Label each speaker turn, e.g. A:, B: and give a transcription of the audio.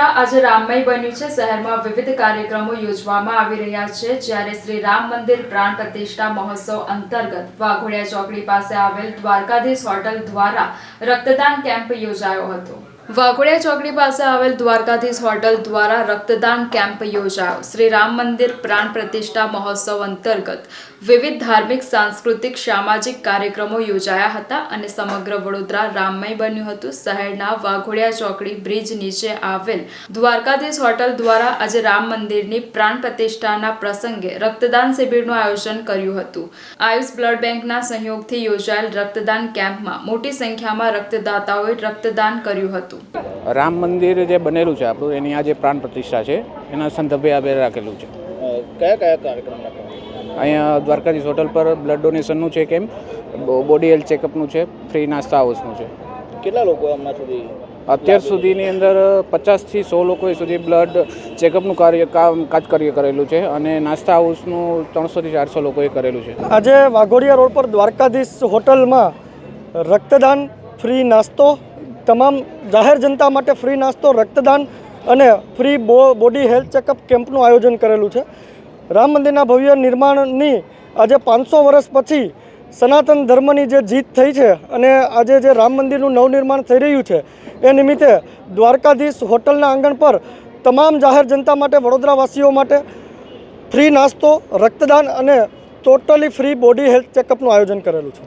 A: આજે રામમય બન્યું છે. શહેરમાં વિવિધ કાર્યક્રમો યોજવામાં આવી રહ્યા છે. જ્યારે શ્રી રામ મંદિર પ્રાણ પ્રતિષ્ઠા મહોત્સવ અંતર્ગત વાઘોડિયા ચોકડી પાસે આવેલ દ્વારકાધીશ હોટલ દ્વારા રક્તદાન કેમ્પ યોજાયો હતો. વાઘોડિયા ચોકડી પાસે આવેલ દ્વારકાધીશ હોટલ દ્વારા રક્તદાન કેમ્પ યોજાયો. શ્રી રામ મંદિર પ્રાણ પ્રતિષ્ઠા મહોત્સવ અંતર્ગત વિવિધ ધાર્મિક, સાંસ્કૃતિક, સામાજિક કાર્યક્રમો યોજાયા હતા અને સમગ્ર વડોદરા રામમય બન્યું હતું. શહેરના વાઘોડિયા ચોકડી બ્રિજ નીચે આવેલ દ્વારકાધીશ હોટલ દ્વારા આજે રામ મંદિરની પ્રાણ પ્રતિષ્ઠાના પ્રસંગે રક્તદાન શિબિરનું આયોજન કર્યું હતું. આયુષ બ્લડ બેંકના સહયોગથી યોજાયેલ રક્તદાન કેમ્પમાં મોટી સંખ્યામાં રક્તદાતાઓએ રક્તદાન કર્યું હતું.
B: રામ મંદિર જે બનેલું છે આપણું એની આ જે પ્રાણ પ્રતિષ્ઠા છે એના સંદર્ભે આ બે રાખેલું છે.
C: કયા કયા કાર્યક્રમ
B: અહીંયા દ્વારકાધીશ હોટલ પર બ્લડ ડોનેશનનું છે કેમ? બોડી હેલ્થ ચેકઅપનું છે ફ્રી નાસ્તા હાઉસનું છે.
C: કેટલા લોકો હમણાં સુધી
B: અત્યાર સુધીની અંદર પચાસથી સો લોકોએ સુધી બ્લડ ચેકઅપનું કાર્ય કામ કાજ કાર્ય કરેલું છે અને નાસ્તા હાઉસનું ત્રણસોથી ચારસો લોકોએ કરેલું છે.
D: આજે વાઘોડિયા રોડ પર દ્વારકાધીશ હોટલમાં રક્તદાન ફ્રી નાસ્તો તમામ જાહેર જનતા માટે ફ્રી નાસ્તો, રક્તદાન અને ફ્રી બો બોડી હેલ્થ ચેકઅપ કેમ્પનું આયોજન કરેલું છે. રામ મંદિરના ભવ્ય નિર્માણની આજે પાંચસો વર્ષ પછી સનાતન ધર્મની જે જીત થઈ છે અને આજે જે રામ મંદિરનું નવનિર્માણ થઈ રહ્યું છે, એ નિમિત્તે દ્વારકાધીશ હોટલના આંગણ પર તમામ જાહેર જનતા માટે, વડોદરાવાસીઓ માટે ફ્રી નાસ્તો, રક્તદાન અને ટોટલી ફ્રી બોડી હેલ્થ ચેકઅપનું આયોજન કરેલું છે.